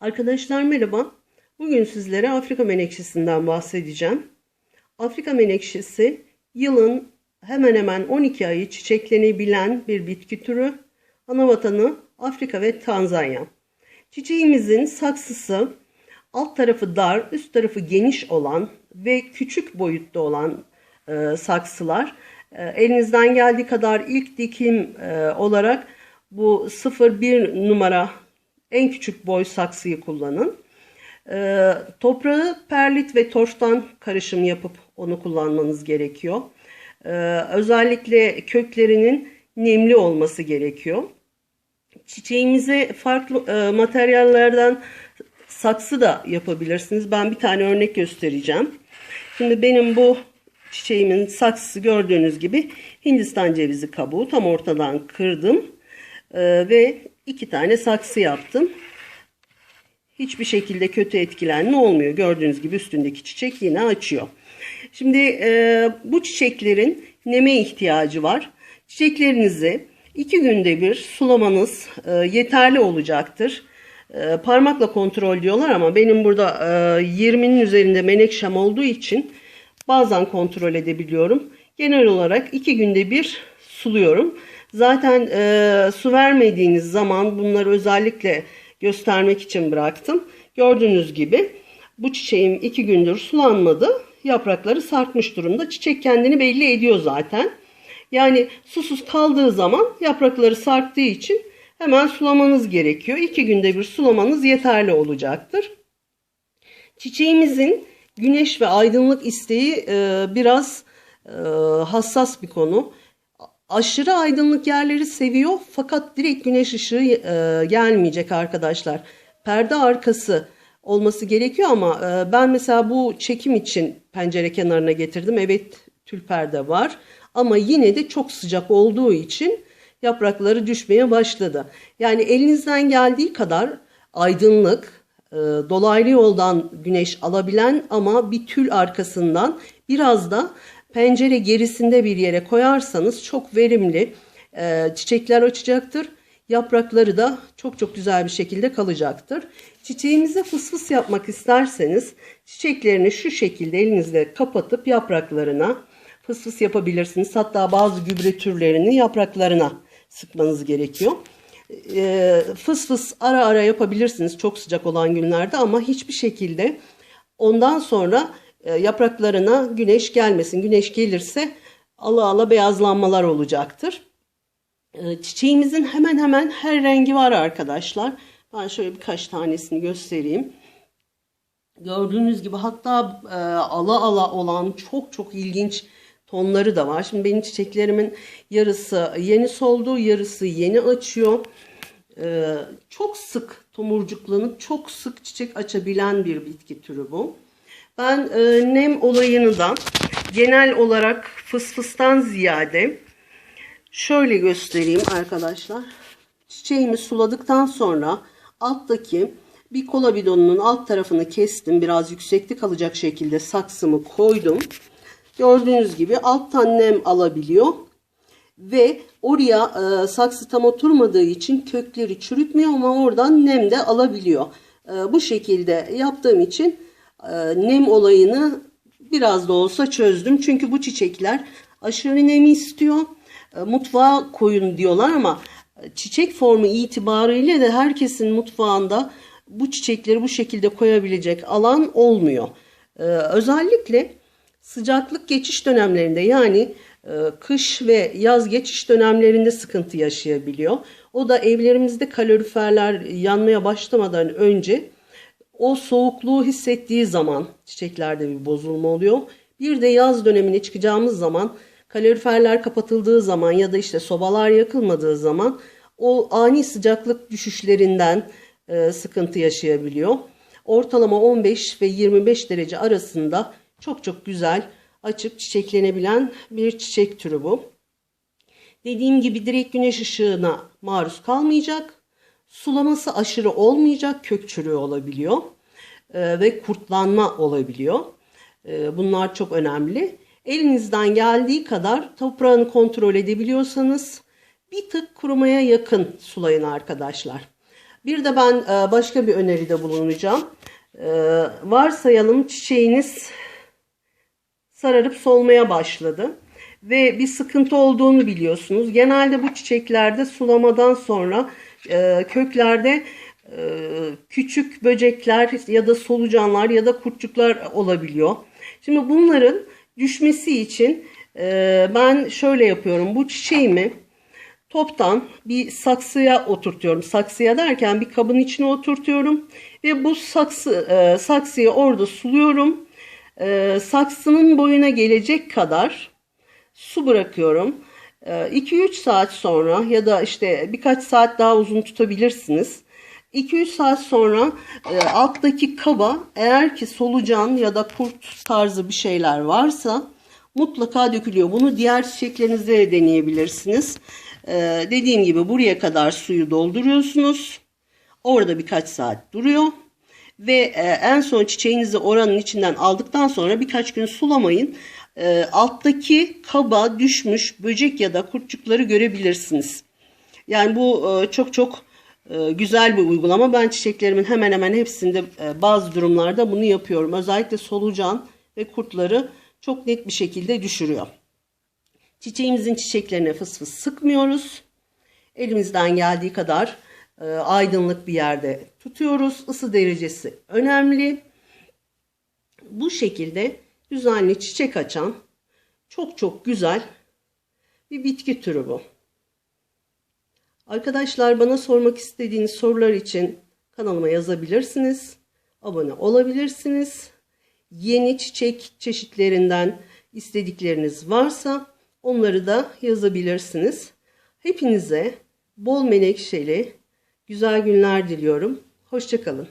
Arkadaşlar merhaba. Bugün sizlere Afrika menekşesinden bahsedeceğim. Afrika menekşesi yılın hemen hemen 12 ayı çiçeklenebilen bir bitki türü. Ana vatanı Afrika ve Tanzanya. Çiçeğimizin saksısı alt tarafı dar, üst tarafı geniş olan ve küçük boyutta olan e, saksılar. E, elinizden geldiği kadar ilk dikim e, olarak bu 0-1 numara en küçük boy saksıyı kullanın. Ee, toprağı perlit ve torftan karışım yapıp onu kullanmanız gerekiyor. Ee, özellikle köklerinin nemli olması gerekiyor. Çiçeğimize farklı e, materyallerden saksı da yapabilirsiniz. Ben bir tane örnek göstereceğim. Şimdi benim bu çiçeğimin saksısı gördüğünüz gibi Hindistan cevizi kabuğu tam ortadan kırdım. Ee, ve iki tane saksı yaptım. Hiçbir şekilde kötü etkilenme olmuyor. Gördüğünüz gibi üstündeki çiçek yine açıyor. Şimdi e, bu çiçeklerin neme ihtiyacı var. Çiçeklerinizi iki günde bir sulamanız e, yeterli olacaktır. E, parmakla kontrol diyorlar ama benim burada e, 20'nin üzerinde menekşem olduğu için bazen kontrol edebiliyorum. Genel olarak iki günde bir suluyorum. Zaten e, su vermediğiniz zaman bunları özellikle göstermek için bıraktım. Gördüğünüz gibi bu çiçeğim iki gündür sulanmadı. Yaprakları sarkmış durumda. Çiçek kendini belli ediyor zaten. Yani susuz kaldığı zaman yaprakları sarktığı için hemen sulamanız gerekiyor. İki günde bir sulamanız yeterli olacaktır. Çiçeğimizin güneş ve aydınlık isteği e, biraz e, hassas bir konu aşırı aydınlık yerleri seviyor fakat direkt güneş ışığı e, gelmeyecek arkadaşlar. Perde arkası olması gerekiyor ama e, ben mesela bu çekim için pencere kenarına getirdim. Evet tül perde var ama yine de çok sıcak olduğu için yaprakları düşmeye başladı. Yani elinizden geldiği kadar aydınlık, e, dolaylı yoldan güneş alabilen ama bir tül arkasından biraz da pencere gerisinde bir yere koyarsanız çok verimli e, çiçekler açacaktır. Yaprakları da çok çok güzel bir şekilde kalacaktır. Çiçeğimize fıs fıs yapmak isterseniz çiçeklerini şu şekilde elinizle kapatıp yapraklarına fıs fıs yapabilirsiniz. Hatta bazı gübre türlerini yapraklarına sıkmanız gerekiyor. E, fıs fıs ara ara yapabilirsiniz çok sıcak olan günlerde ama hiçbir şekilde ondan sonra e, yapraklarına güneş gelmesin. Güneş gelirse ala ala beyazlanmalar olacaktır. E, çiçeğimizin hemen hemen her rengi var arkadaşlar. Ben şöyle birkaç tanesini göstereyim. Gördüğünüz gibi hatta e, ala ala olan çok çok ilginç tonları da var. Şimdi benim çiçeklerimin yarısı yeni soldu, yarısı yeni açıyor. çok sık tomurcuklanıp çok sık çiçek açabilen bir bitki türü bu. Ben e, nem olayını da genel olarak fısfıstan ziyade şöyle göstereyim arkadaşlar. Çiçeğimi suladıktan sonra alttaki bir kola bidonunun alt tarafını kestim. Biraz yüksekte kalacak şekilde saksımı koydum. Gördüğünüz gibi alttan nem alabiliyor. Ve oraya e, saksı tam oturmadığı için kökleri çürütmüyor ama oradan nem de alabiliyor. E, bu şekilde yaptığım için nem olayını biraz da olsa çözdüm. Çünkü bu çiçekler aşırı nemi istiyor. E, mutfağa koyun diyorlar ama çiçek formu itibariyle de herkesin mutfağında bu çiçekleri bu şekilde koyabilecek alan olmuyor. E, özellikle sıcaklık geçiş dönemlerinde yani kış ve yaz geçiş dönemlerinde sıkıntı yaşayabiliyor. O da evlerimizde kaloriferler yanmaya başlamadan önce o soğukluğu hissettiği zaman çiçeklerde bir bozulma oluyor. Bir de yaz dönemine çıkacağımız zaman kaloriferler kapatıldığı zaman ya da işte sobalar yakılmadığı zaman o ani sıcaklık düşüşlerinden e, sıkıntı yaşayabiliyor. Ortalama 15 ve 25 derece arasında çok çok güzel açıp çiçeklenebilen bir çiçek türü bu. Dediğim gibi direkt güneş ışığına maruz kalmayacak. Sulaması aşırı olmayacak, kök çürüğü olabiliyor e, ve kurtlanma olabiliyor. E, bunlar çok önemli. Elinizden geldiği kadar toprağını kontrol edebiliyorsanız bir tık kurumaya yakın sulayın arkadaşlar. Bir de ben e, başka bir öneride bulunacağım. E, varsayalım çiçeğiniz sararıp solmaya başladı ve bir sıkıntı olduğunu biliyorsunuz. Genelde bu çiçeklerde sulamadan sonra e, köklerde e, küçük böcekler ya da solucanlar ya da kurtçuklar olabiliyor. Şimdi bunların düşmesi için e, ben şöyle yapıyorum. Bu çiçeğimi toptan bir saksıya oturtuyorum. Saksıya derken bir kabın içine oturtuyorum ve bu saksı saksıyı orada suluyorum. Saksının boyuna gelecek kadar su bırakıyorum. 2-3 saat sonra ya da işte birkaç saat daha uzun tutabilirsiniz. 2-3 saat sonra e, alttaki kaba eğer ki solucan ya da kurt tarzı bir şeyler varsa mutlaka dökülüyor. Bunu diğer çiçeklerinizde de deneyebilirsiniz. E, dediğim gibi buraya kadar suyu dolduruyorsunuz. Orada birkaç saat duruyor. Ve e, en son çiçeğinizi oranın içinden aldıktan sonra birkaç gün sulamayın. E, alttaki kaba düşmüş böcek ya da kurtçukları görebilirsiniz. Yani bu e, çok çok e, güzel bir uygulama. Ben çiçeklerimin hemen hemen hepsinde e, bazı durumlarda bunu yapıyorum. Özellikle solucan ve kurtları çok net bir şekilde düşürüyor. Çiçeğimizin çiçeklerine fıs fıs sıkmıyoruz. Elimizden geldiği kadar e, aydınlık bir yerde tutuyoruz. Isı derecesi önemli. Bu şekilde düzenli çiçek açan çok çok güzel bir bitki türü bu. Arkadaşlar bana sormak istediğiniz sorular için kanalıma yazabilirsiniz. Abone olabilirsiniz. Yeni çiçek çeşitlerinden istedikleriniz varsa onları da yazabilirsiniz. Hepinize bol menekşeli güzel günler diliyorum. Hoşçakalın.